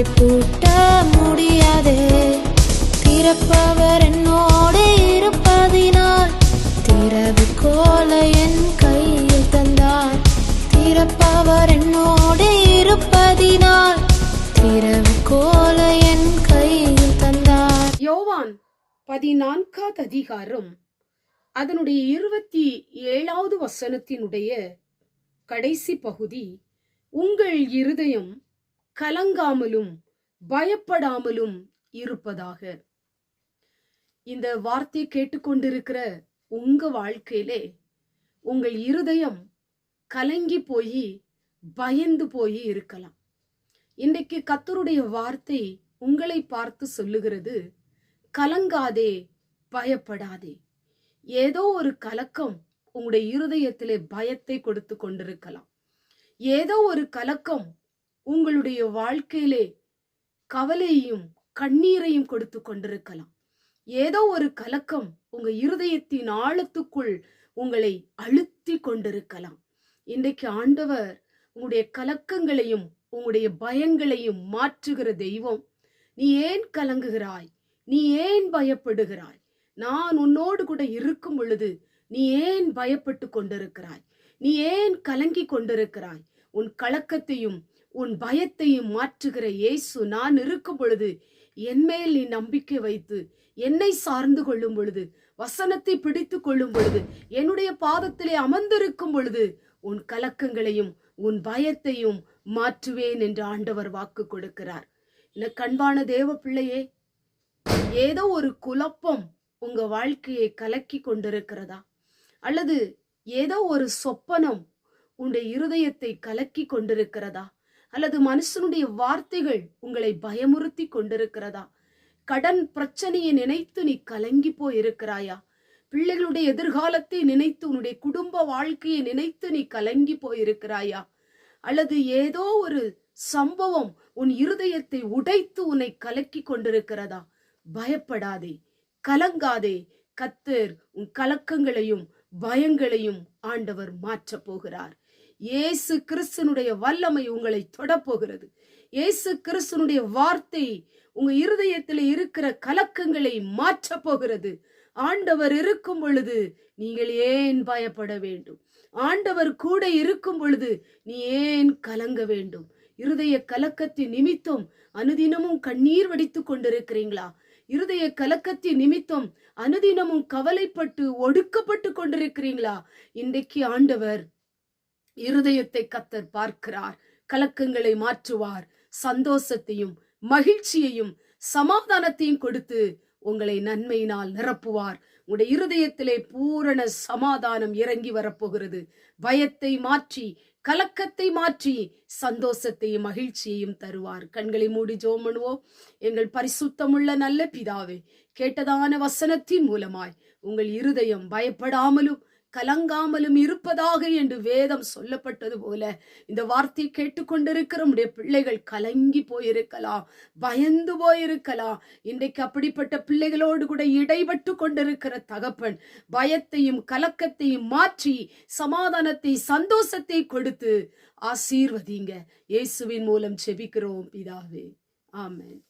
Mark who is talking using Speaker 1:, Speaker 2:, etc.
Speaker 1: அதை பூட்ட முடியாதே. திறப்பவர் என்னோடு இருப்பதினால் திறவுகோல என் கையில் தந்தார். திறப்பவர் என்னோடு இருப்பதினால் திறவுகோல என் கையில் தந்தார்.
Speaker 2: யோவான் பதினான்காவது அதிகாரம். அதனுடைய இருபத்தி ஏழாவது வசனத்தினுடைய கடைசி பகுதி உங்கள் இருதயம் கலங்காமலும் பயப்படாமலும் இருப்பதாக. இந்த வார்த்தை கேட்டுக்கொண்டிருக்கிற உங்க வாழ்க்கையிலே உங்கள் இருதயம் கலங்கி போய் பயந்து போய் இருக்கலாம். இன்றைக்கு கத்தருடைய வார்த்தை உங்களை பார்த்து சொல்லுகிறது கலங்காதே பயப்படாதே. ஏதோ ஒரு கலக்கம் உங்களுடைய இருதயத்திலே பயத்தை கொடுத்து கொண்டிருக்கலாம். ஏதோ ஒரு கலக்கம் உங்களுடைய வாழ்க்கையிலே கவலையையும் கண்ணீரையும் கொடுத்து கொண்டிருக்கலாம். ஏதோ ஒரு கலக்கம் உங்க இருதயத்தின் ஆழத்துக்குள் உங்களை அழுத்தி கொண்டிருக்கலாம். இன்றைக்கு ஆண்டவர் உங்களுடைய கலக்கங்களையும் உங்களுடைய பயங்களையும் மாற்றுகிற தெய்வம். நீ ஏன் கலங்குகிறாய்? நீ ஏன் பயப்படுகிறாய்? நான் உன்னோடு கூட இருக்கும் பொழுது நீ ஏன் பயப்பட்டு கொண்டிருக்கிறாய்? நீ ஏன் கலங்கி கொண்டிருக்கிறாய்? உன் கலக்கத்தையும் உன் பயத்தையும் மாற்றுகிற இயேசு நான் இருக்கும் பொழுது என்மேல் நீ நம்பிக்கை வைத்து என்னை சார்ந்து கொள்ளும் பொழுது வசனத்தை பிடித்து கொள்ளும் பொழுது என்னுடைய பாதத்திலே அமர்ந்திருக்கும் பொழுது உன் கலக்கங்களையும் உன் பயத்தையும் மாற்றுவேன் என்று ஆண்டவர் வாக்கு கொடுக்கிறார். என கண்பான தேவ பிள்ளையே ஏதோ ஒரு குழப்பம் உங்க வாழ்க்கையை கலக்கி கொண்டிருக்கிறதா? அல்லது ஏதோ ஒரு சொப்பனம் உன்னுடைய இருதயத்தை கலக்கி கொண்டிருக்கிறதா? அல்லது மனுஷனுடைய வார்த்தைகள் உங்களை பயமுறுத்தி கொண்டிருக்கிறதா? கடன் பிரச்சனையை நினைத்து நீ கலங்கி போயிருக்கிறாயா? பிள்ளைகளுடைய எதிர்காலத்தை நினைத்து உன்னுடைய குடும்ப வாழ்க்கையை நினைத்து நீ கலங்கி போயிருக்கிறாயா? அல்லது ஏதோ ஒரு சம்பவம் உன் இருதயத்தை உடைத்து உன்னை கலக்கி கொண்டிருக்கிறதா? பயப்படாதே கலங்காதே. கத்தர் உன் கலக்கங்களையும் பயங்களையும் ஆண்டவர் மாற்றப் போகிறார். இயேசு கிறிஸ்தனுடைய வல்லமை உங்களை தொடப்போகிறது. இயேசு கிறிஸ்தனுடைய வார்த்தை உங்க இருதயத்தில் இருக்கிற கலக்கங்களை மாற்றப் போகிறது. ஆண்டவர் இருக்கும் பொழுது நீங்கள் ஏன் பயப்பட வேண்டும்? ஆண்டவர் கூட இருக்கும் பொழுது நீ ஏன் கலங்க வேண்டும்? இருதய கலக்கத்தின் நிமித்தம் அனுதினமும் கண்ணீர் வடித்துக் கொண்டிருக்கிறீங்களா? இருதய கலக்கத்தின் நிமித்தம் அனுதினமும் கவலைப்பட்டு ஒடுக்கப்பட்டு கொண்டிருக்கிறீங்களா? இன்றைக்கு ஆண்டவர் இருதயத்தை கத்தர் பார்க்கிறார் கலக்கங்களை மாற்றுவார் சந்தோஷத்தையும் மகிழ்ச்சியையும் சமாதானத்தையும் கொடுத்து உங்களை நன்மையினால் நிரப்புவார். உங்களுடைய இருதயத்திலே பூரண சமாதானம் இறங்கி வரப்போகிறது. பயத்தை மாற்றி கலக்கத்தை மாற்றி சந்தோஷத்தையும் மகிழ்ச்சியையும் தருவார். கண்களை மூடி ஜோம் பண்ணுவோம். எங்கள் பரிசுத்தமுள்ள நல்ல பிதாவே கேட்டதான வசனத்தின் மூலமாய் உங்கள் இருதயம் பயப்படாமலும் கலங்காமலும் இருப்பதாக என்று வேதம் சொல்லப்பட்டது போல இந்த வார்த்தை கேட்டுக்கொண்டிருக்கிற நம்முடைய பிள்ளைகள் கலங்கி போயிருக்கலாம் பயந்து போயிருக்கலாம். இன்றைக்கு அப்படிப்பட்ட பிள்ளைகளோடு கூட இடைபட்டு கொண்டிருக்கிற தகப்பன் பயத்தையும் கலக்கத்தையும் மாற்றி சமாதானத்தை சந்தோஷத்தை கொடுத்து ஆசீர்வதிங்க. இயேசுவின் மூலம் செபிக்கிறோம் பிதாவே. ஆமேன்.